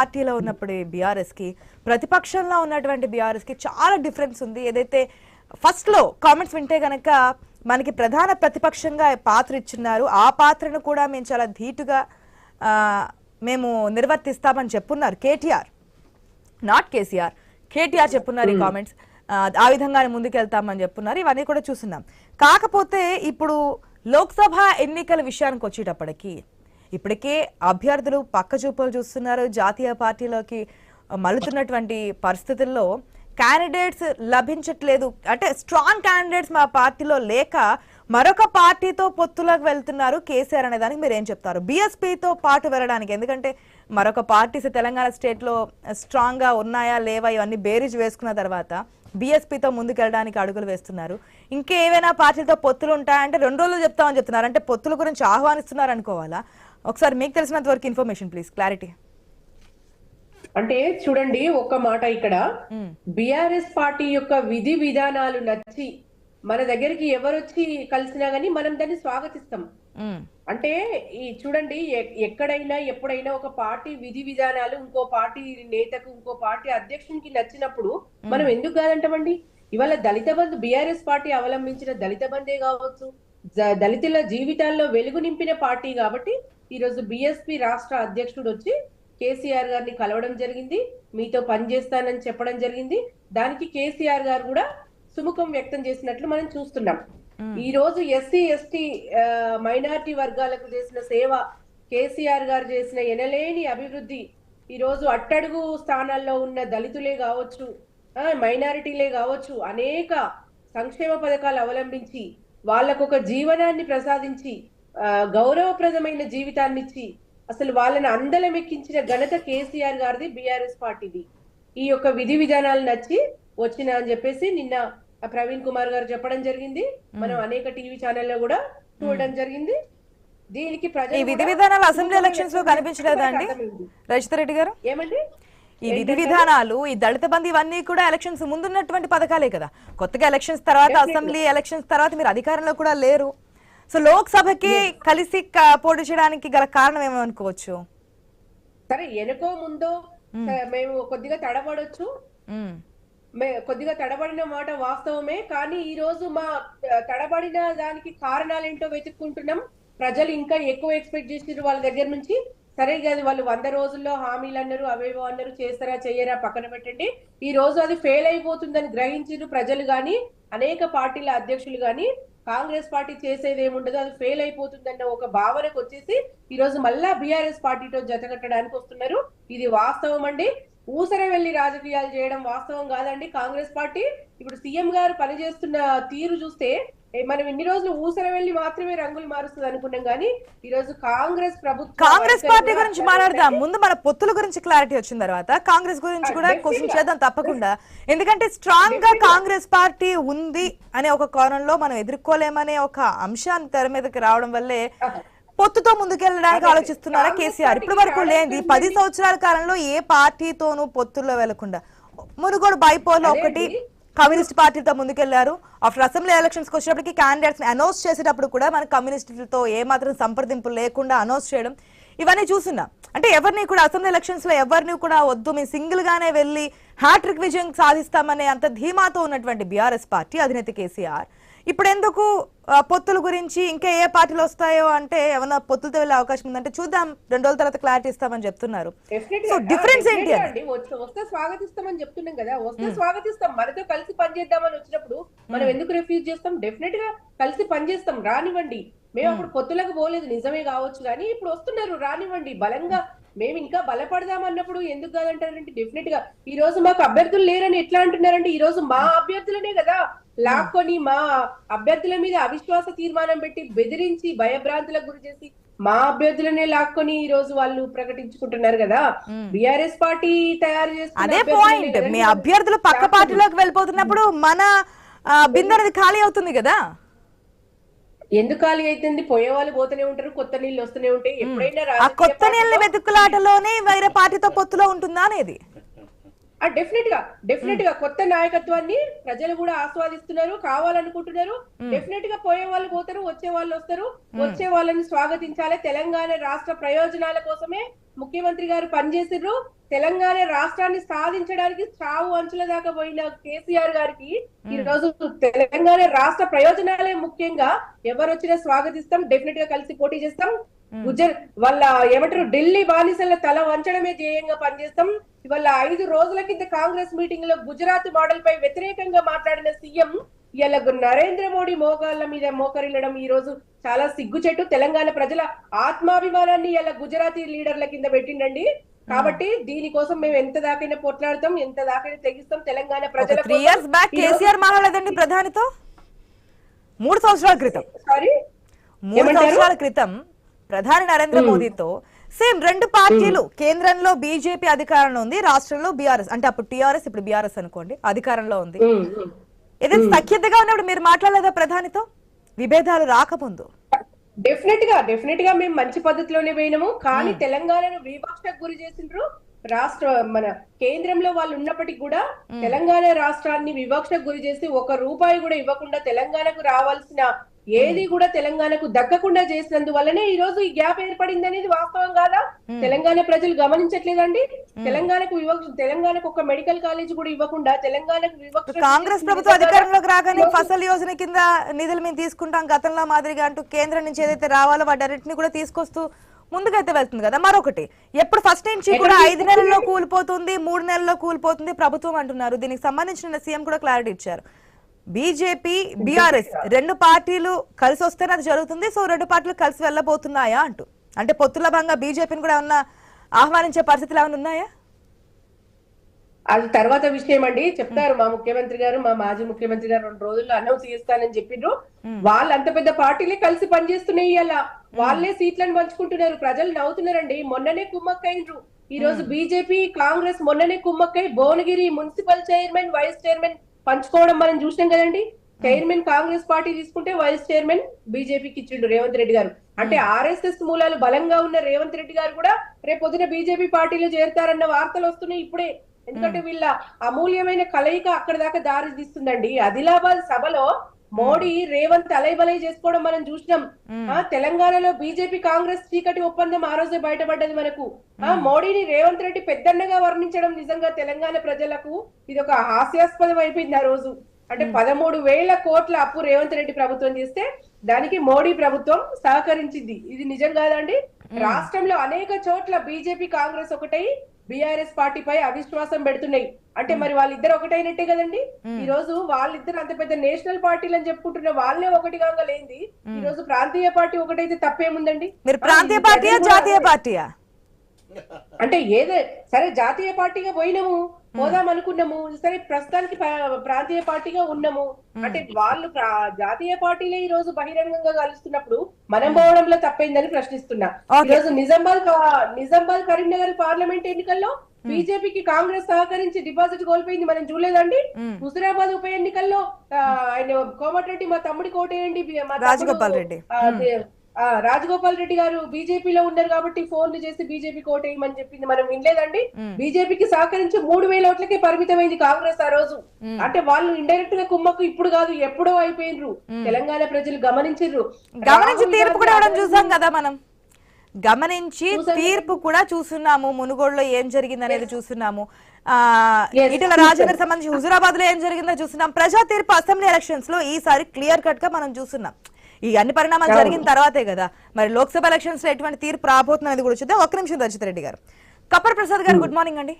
పార్టీలో ఉన్నప్పుడు బీఆర్ఎస్కి ప్రతిపక్షంలో ఉన్నటువంటి బీఆర్ఎస్కి చాలా డిఫరెన్స్ ఉంది. ఏదైతే ఫస్ట్లో కామెంట్స్ వింటే గనక మనకి ప్రధాన ప్రతిపక్షంగా పాత్ర ఇచ్చున్నారు. ఆ పాత్రను కూడా మేము చాలా ధీటుగా మేము నిర్వర్తిస్తామని చెప్పున్నారు కేటీఆర్. నాట్ కేసీఆర్. కేటీఆర్ చెప్పున్నారు ఈ కామెంట్స్. ఆ విధంగానే ముందుకెళ్తామని చెప్పున్నారు. ఇవన్నీ కూడా చూస్తున్నాం. కాకపోతే ఇప్పుడు లోక్సభ ఎన్నికల విషయానికి వచ్చేటప్పటికి ఇప్పటికే అభ్యర్థులు పక్క చూపులు చూస్తున్నారు. జాతీయ పార్టీలోకి మలుతున్నటువంటి పరిస్థితుల్లో క్యాండిడేట్స్ లభించట్లేదు. అంటే స్ట్రాంగ్ క్యాండిడేట్స్ మా పార్టీలో లేక మరొక పార్టీతో పొత్తులకు వెళ్తున్నారు కేసీఆర్ అనే దానికి మీరు ఏం చెప్తారు బీఎస్పీతో పాటు వెళ్ళడానికి ఎందుకంటే మరొక పార్టీస్ తెలంగాణ స్టేట్లో స్ట్రాంగ్గా ఉన్నాయా లేవా ఇవన్నీ బేరీజ్ వేసుకున్న తర్వాత బీఎస్పీతో ముందుకెళ్ళడానికి అడుగులు వేస్తున్నారు. ఇంకేమైనా పార్టీలతో పొత్తులు ఉంటాయంటే రెండు రోజులు చెప్తామని చెప్తున్నారు. అంటే పొత్తుల గురించి ఆహ్వానిస్తున్నారు అనుకోవాలా? ఒకసారి మీకు తెలిసినంత వరకు ఇన్ఫర్మేషన్ ప్లీజ్ క్లారిటీ. అంటే చూడండి ఒక్క మాట ఇక్కడ. బిఆర్ఎస్ పార్టీ యొక్క విధి విధానాలు నచ్చి మన దగ్గరికి ఎవరొచ్చి కలిసినా గానీ మనం దాన్ని స్వాగతిస్తాం. అంటే ఈ చూడండి ఎక్కడైనా ఎప్పుడైనా ఒక పార్టీ విధి విధానాలు ఇంకో పార్టీ నేతకు ఇంకో పార్టీ అధ్యక్షునికి నచ్చినప్పుడు మనం ఎందుకు కాదంటామండి? ఇవాళ దళిత బంధు బిఆర్ఎస్ పార్టీ అవలంబించిన దళిత బంధే కావచ్చు. దళితుల జీవితాల్లో వెలుగు నింపిన పార్టీ కాబట్టి ఈ రోజు బిఎస్పి రాష్ట్ర అధ్యక్షుడు వచ్చి కేసీఆర్ గారిని కలవడం జరిగింది. మీతో పనిచేస్తానని చెప్పడం జరిగింది. దానికి కేసీఆర్ గారు కూడా సుముఖం వ్యక్తం చేసినట్లు మనం చూస్తున్నాం. ఈ రోజు ఎస్సీ ఎస్టీ మైనారిటీ వర్గాలకు చేసిన సేవ కేసీఆర్ గారు చేసిన ఎనలేని అభివృద్ధి ఈ రోజు అట్టడుగు స్థానాల్లో ఉన్న దళితులే కావచ్చు ఆ, మైనారిటీలే కావచ్చు అనేక సంక్షేమ పథకాలు అవలంబించి వాళ్ళకు ఒక జీవనాన్ని ప్రసాదించి గౌరవప్రదమైన జీవితాన్ని ఇచ్చి అసలు వాళ్ళని అందలం ఎక్కించిన ఘనత కేసీఆర్ గారిది బీఆర్ఎస్ పార్టీది. ఈ యొక్క విధి విధానాలు నచ్చి వచ్చిన అని చెప్పేసి నిన్న ప్రవీణ్ కుమార్ గారు చెప్పడం జరిగింది. మనం అనేక టీవీ ఛానల్లో కూడా చూడడం జరిగింది. దీనికి ఈ ప్రజలు విధి విధానాలు అసెంబ్లీ ఎలక్షన్స్లో కనిపించలేదా అండి? అర్థమైంది. రజిత రెడ్డి గారు? ఏమండి? ఈ విధి విధానాలు ఈ దళిత బంధు ఇవన్నీ కూడా ఎలక్షన్స్ ముందున్నటువంటి పథకాలే కదా. కొత్తగా ఎలక్షన్స్ తర్వాత అసెంబ్లీ ఎలక్షన్స్ తర్వాత మీరు అధికారంలో కూడా లేరు. సో లోక్సభకి కలిసి పోటీ చేయడానికి గల కారణం ఏమనుకోవచ్చు? సరే వెనుకో ముందో మేము కొద్దిగా తడబడొచ్చు. కొద్దిగా తడబడిన మాట వాస్తవమే కానీ ఈ రోజు మా తడబడిన దానికి కారణాలు ఏంటో వెతుక్కుంటున్నాం. ప్రజలు ఇంకా ఎక్కువ ఎక్స్పెక్ట్ చేసినారు వాళ్ళ దగ్గర నుంచి. సరే కాదు వాళ్ళు వంద రోజుల్లో హామీలు అన్నారు అవేవో అన్నారు చేస్తారా చెయ్యరా పక్కన పెట్టండి. ఈ రోజు అది ఫెయిల్ అయిపోతుందని గ్రహించారు ప్రజలు గాని అనేక పార్టీల అధ్యక్షులు గాని. కాంగ్రెస్ పార్టీ చేసేది ఏముండదు అది ఫెయిల్ అయిపోతుందన్న ఒక భావనకు వచ్చేసి ఈ రోజు మళ్ళా బీఆర్ఎస్ పార్టీతో జతకట్టడానికి వస్తున్నారు. ఇది వాస్తవం అండి. ఊసర వెళ్ళి రాజకీయాలు చేయడం వాస్తవం కాదండి. కాంగ్రెస్ పార్టీ ఇప్పుడు సీఎం గారు పనిచేస్తున్న తీరు చూస్తే మనం ఇన్ని రోజులు ఊసర వెళ్ళి మాత్రమే రంగులు మారుస్తుంది అనుకున్నాం కానీ ఈ రోజు కాంగ్రెస్ ప్రభుత్వం కాంగ్రెస్ పార్టీ గురించి మాట్లాడదాం. ముందు మన పొత్తుల గురించి క్లారిటీ వచ్చిన తర్వాత కాంగ్రెస్ గురించి కూడా. క్వశ్చన్ చేద్దాం తప్పకుండా. ఎందుకంటే స్ట్రాంగ్గా కాంగ్రెస్ పార్టీ ఉంది అనే ఒక కోణంలో మనం ఎదుర్కోలేమనే ఒక అంశాన్ని తెర మీదకి రావడం వల్లే పొత్తుతో ముందుకెళ్ళడానికి ఆలోచిస్తున్నారా కేసీఆర్. ఇప్పటి వరకు లేనిది రావడం పది సంవత్సరాల కాలంలో ఏ పార్టీతోనూ పొత్తుల్లో వెళ్ళకుండా. మునుగోడు బైపోల్ ఒకటి. కమ్యూనిస్ట్ పార్టీతో ముందుకెళ్ళారు. ఆఫ్టర్ అసెంబ్లీ ఎలక్షన్స్ వచ్చేటప్పటికి క్యాండిడేట్స్ అనౌన్స్ చేసేటప్పుడు కూడా మన కమ్యూనిస్టులతో ఏమాత్రం సంప్రదింపులు లేకుండా అనౌన్స్ చేయడం ఇవన్నీ చూస్తున్నాం. అంటే ఎవరిని కూడా అసెంబ్లీ ఎలక్షన్స్లో ఎవరిని కూడా వద్దు మేము సింగిల్ గానే వెళ్ళి హ్యాట్రిక్ విజయం సాధిస్తామనే అంత ధీమాతో ఉన్నటువంటి బీఆర్ఎస్ పార్టీ అధినేత కేసీఆర్ ఇప్పుడు ఎందుకు పొత్తుల గురించి ఇంకా ఏ పార్టీలు వస్తాయో అంటే ఏమన్నా పొత్తులతో వెళ్ళే అవకాశం ఉందంటే చూద్దాం. రెండు రోజుల తర్వాత క్లారిటీ ఇస్తామని చెప్తున్నారు. సో డిఫరెన్స్ ఏంటి అండి. వస్తే వస్తే స్వాగతిస్తామని చెప్తున్నాం కదా. వస్తే స్వాగతిస్తాం. మనతో కలిసి పనిచేద్దామని వచ్చినప్పుడు మనం ఎందుకు రిఫ్యూజ్ చేస్తాం? డెఫినెట్గా కలిసి పనిచేస్తాం. రానివ్వండి. మేము. అప్పుడు పొత్తులకు పోలేదు. నిజమే కావచ్చు కానీ ఇప్పుడు వస్తున్నారు. రానివ్వండి. బలంగా మేము ఇంకా బలపడదాం అన్నప్పుడు ఎందుకు కాదంటారంటే డెఫినెట్గా ఈ రోజు మాకు అభ్యర్థులు లేరని ఎట్లా అంటున్నారంటే ఈ రోజు మా అభ్యర్థులనే కదా లాక్కొని మా అభ్యర్థుల మీద అవిశ్వాస తీర్మానం పెట్టి బెదిరించి భయభ్రాంతులకు గురి చేసి మా అభ్యర్థులనే లాక్కొని ఈ రోజు వాళ్ళు ప్రకటించుకుంటున్నారు కదా. బిఆర్ఎస్ పార్టీ తయారు చేస్తున్న అదే పాయింట్ మీ అభ్యర్థులు పక్క పార్టీలోకి వెళ్ళిపోతున్నప్పుడు మన బిందె అనేది ఖాళీ అవుతుంది కదా? ఎందుకు ఖాళీ అవుతుంది పోయే వాళ్ళు పోతూనే ఉంటారు కొత్త నీళ్ళు వస్తూనే ఉంటాయి. ఎప్పుడైనా ఆ కొత్త నీళ్ళ వెతుకులాటలోనే వేరే పార్టీతో పొత్తులో ఉంటుందా అనేది? డెఫినెట్గా డెఫినెట్గా కొత్త నాయకత్వాన్ని ప్రజలు కూడా ఆస్వాదిస్తున్నారు కావాలనుకుంటున్నారు. డెఫినెట్గా పోయే వాళ్ళు పోతారు వచ్చే వాళ్ళు వస్తారు. వచ్చే వాళ్ళని స్వాగతించాలి. తెలంగాణ రాష్ట్ర ప్రయోజనాల కోసమే ముఖ్యమంత్రి గారు పనిచేసిర్రు. తెలంగాణ రాష్ట్రాన్ని సాధించడానికి చావు అంచుల దాకా పోయిన కేసీఆర్ గారికి ఈ రోజు తెలంగాణ రాష్ట్ర ప్రయోజనాలే ముఖ్యంగా. ఎవరు వచ్చినా స్వాగతిస్తాం డెఫినెట్గా కలిసి పోటీ చేస్తాం. గుజర్ వాళ్ళ ఏమంటారు ఢిల్లీ బానిసల తల వంచడమే ధ్యేయంగా పనిచేస్తాం. ఇవాళ ఐదు రోజుల కింద కాంగ్రెస్ మీటింగ్లో గుజరాత్ మోడల్ పై వ్యతిరేకంగా మాట్లాడిన సీఎం ఇలా నరేంద్ర మోడీ మోకాళ్ళ మీద మోకరిల్లడం ఈ రోజు చాలా సిగ్గుచెట్టు. తెలంగాణ ప్రజల ఆత్మాభిమానాన్ని ఇలా గుజరాతీ లీడర్ల కింద పెట్టిండండి. కాబట్టి దీనికోసం మేము ఎంత దాకైనా పోట్లాడతాం ఎంత దాకైనా తెగిస్తాం. తెలంగాణ ప్రజల త్రీ ఇయర్స్ బ్యాక్ కేసీఆర్ ప్రధానితో? మూడు సంవత్సరాల క్రితం. సారీ మూడు? సంవత్సరాల క్రితం ప్రధాని నరేంద్ర మోదీతో సేమ్ రెండు పార్టీలు కేంద్రంలో బీజేపీ అధికారంలో ఉంది రాష్ట్రంలో బీఆర్ఎస్. అంటే అప్పుడు టీఆర్ఎస్ ఇప్పుడు బీఆర్ఎస్ అనుకోండి అధికారంలో ఉంది. ఏదైతే సఖ్యతగా ఉన్నప్పుడు మీరు మాట్లాడలేదా ప్రధానితో? విభేదాలు రాకముందు. డెఫినెట్గా డెఫినెట్గా మేము మంచి పద్ధతిలోనే పోయినాము. కానీ తెలంగాణను వివక్షకు గురి చేసిండ్రు. రాష్ట్ర మన కేంద్రంలో వాళ్ళు ఉన్నప్పటికీ కూడా తెలంగాణ రాష్ట్రాన్ని వివక్షకు గురి చేసి ఒక రూపాయి కూడా ఇవ్వకుండా తెలంగాణకు రావాల్సిన ఏది కూడా తెలంగాణకు దక్కకుండా చేసినందువల్లనే ఈ రోజు ఈ గ్యాప్ ఏర్పడింది అనేది వాస్తవం కాదా? తెలంగాణ ప్రజలు గమనించట్లేదండి? తెలంగాణకు తెలంగాణకు ఒక మెడికల్ కాలేజ్ కూడా ఇవ్వకుండా తెలంగాణకు కాంగ్రెస్ ప్రభుత్వం అధికారంలోకి రాగానే ఫసల్ యోజన కింద నిధులు మేము తీసుకుంటాం గతంలో మాదిరిగా అంటూ కేంద్రం నుంచి ఏదైతే రావాలో వాటన్నిటిని కూడా తీసుకొస్తూ ముందుకైతే వెళ్తుంది కదా. మరొకటి ఎప్పుడు ఫస్ట్ నుంచి కూడా ఐదు నెలల్లో కూలిపోతుంది మూడు నెలల్లో కూలిపోతుంది ప్రభుత్వం అంటున్నారు. దీనికి సంబంధించిన సీఎం కూడా క్లారిటీ ఇచ్చారు. బీజేపీ బీఆర్ఎస్ రెండు పార్టీలు కలిసి వస్తేనే అది జరుగుతుంది. సో రెండు పార్టీలు కలిసి వెళ్ళబోతున్నాయా అంటూ. అంటే పొత్తుల భాగంగా బీజేపీని కూడా ఏమన్నా ఆహ్వానించే పరిస్థితులు ఏమైనా ఉన్నాయా? అది తర్వాత విషయం అండి. చెప్తారు మా ముఖ్యమంత్రి గారు మా మాజీ ముఖ్యమంత్రి గారు రెండు రోజుల్లో అనౌన్స్ చేస్తానని చెప్పిండ్రు వాళ్ళు అంత పెద్ద పార్టీలే కలిసి పనిచేస్తున్నాయి అలా వాళ్ళే సీట్లను పంచుకుంటున్నారు. ప్రజలు నవ్వుతున్నారండి. మొన్ననే కుమ్మక్కైండ్రు. ఈ రోజు బీజేపీ కాంగ్రెస్ మొన్ననే కుమ్మక్కై Bhuvanagiri municipal chairman vice chairman పంచుకోవడం మనం చూసినాం కదండి. చైర్మన్ కాంగ్రెస్ పార్టీ తీసుకుంటే వైస్ చైర్మన్ బీజేపీకి ఇచ్చిండు రేవంత్ రెడ్డి గారు. అంటే ఆర్ఎస్ఎస్ మూలాలు బలంగా ఉన్న రేవంత్ రెడ్డి గారు కూడా రేపు పొద్దున బీజేపీ పార్టీలో చేరతారన్న వార్తలు వస్తున్నాయి ఇప్పుడే. ఎందుకంటే వీళ్ళ అమూల్యమైన కలయిక అక్కడ దాకా దారి తీస్తుందండి. ఆదిలాబాద్ సభలో మోడీ రేవంత్ అలైబలై చేసుకోవడం మనం చూసినాం. ఆ తెలంగాణలో బీజేపీ కాంగ్రెస్ చీకటి ఒప్పందం ఆ రోజే బయటపడ్డది మనకు. ఆ మోడీని రేవంత్ రెడ్డి పెద్దన్నగా వర్ణించడం నిజంగా తెలంగాణ ప్రజలకు ఇది ఒక హాస్యాస్పదం అయిపోయింది ఆ రోజు. అంటే పదమూడు వేల కోట్ల అప్పు రేవంత్ రెడ్డి ప్రభుత్వం చేస్తే దానికి మోడీ ప్రభుత్వం సహకరించింది. ఇది నిజం కాదండి. రాష్ట్రంలో అనేక చోట్ల బీజేపీ కాంగ్రెస్ ఒకటై బీఆర్ఎస్ పార్టీపై అవిశ్వాసం పెడుతున్నాయి. అంటే మరి వాళ్ళిద్దరు ఒకటైనట్టే కదండి? ఈ రోజు వాళ్ళిద్దరు అంత పెద్ద నేషనల్ పార్టీలు అని చెప్పుకుంటున్న వాళ్ళే ఒకటి కాగా లేంది ఈ రోజు ప్రాంతీయ పార్టీ ఒకటైతే తప్పేముందండి? మీరు ప్రాంతీయ పార్టీయా జాతీయ పార్టీయా? అంటే ఏదే సరే జాతీయ పార్టీగా పోయినాము పోదాం అనుకున్నాము సరే ప్రస్తుతానికి ప్రా- ప్రాంతీయ పార్టీగా ఉన్నాము. అంటే వాళ్ళు జాతీయ పార్టీలే ఈ రోజు బహిరంగంగా కలుస్తున్నప్పుడు మనం పోవడంలో తప్పైందని ప్రశ్నిస్తున్నా. ఈ. రోజు నిజామాబాద్ నిజామాబాద్ కరీంనగర్ పార్లమెంట్ ఎన్నికల్లో బీజేపీకి కాంగ్రెస్ సహకరించి డిపాజిట్ కోల్పోయింది మనం చూడలేదండి. హుజురాబాద్ ఉప ఎన్నికల్లో ఆయన కోమటిరెడ్డి మా తమ్ముడి కోటేయండి మా తమ్ముడు, రాజగోపాల్ రెడ్డి. గారు బీజేపీలో ఉన్నారు కాబట్టి ఫోన్లు చేసి బీజేపీ కోటేయమని చెప్పింది మనం వినలేదండి. బీజేపీకి సహకరించి మూడు వేల ఓట్లకే పరిమితమైంది కాంగ్రెస్ ఆ రోజు. అంటే వాళ్ళు ఇండైరెక్ట్గా కుమ్మకు ఇప్పుడు కాదు ఎప్పుడో అయిపోయినరు తెలంగాణ ప్రజలు గమనించారు గమనించి తీర్పు కూడా చూసాం కదా మనం. గమనించి తీర్పు కూడా చూస్తున్నాము. మునుగోడులో ఏం జరిగింది అనేది చూస్తున్నాము. ఇటీవల రాజేందర్ సంబంధించి హుజురాబాద్లో ఏం జరిగిందో చూస్తున్నాం. ప్రజా తీర్పు అసెంబ్లీ ఎలక్షన్స్లో ఈసారి క్లియర్ కట్గా మనం చూస్తున్నాం. ఈ అన్ని పరిణామాలు జరిగిన తర్వాతే కదా. మరి లోక్సభ ఎలక్షన్స్లో ఎటువంటి తీర్పు రాబోతుంది అనేది కూడా చూద్దాం. ఒక్క నిమిషం రజిత్ రెడ్డి గారు. కపర్ ప్రసాద్ గారు గుడ్ మార్నింగ్ అండి.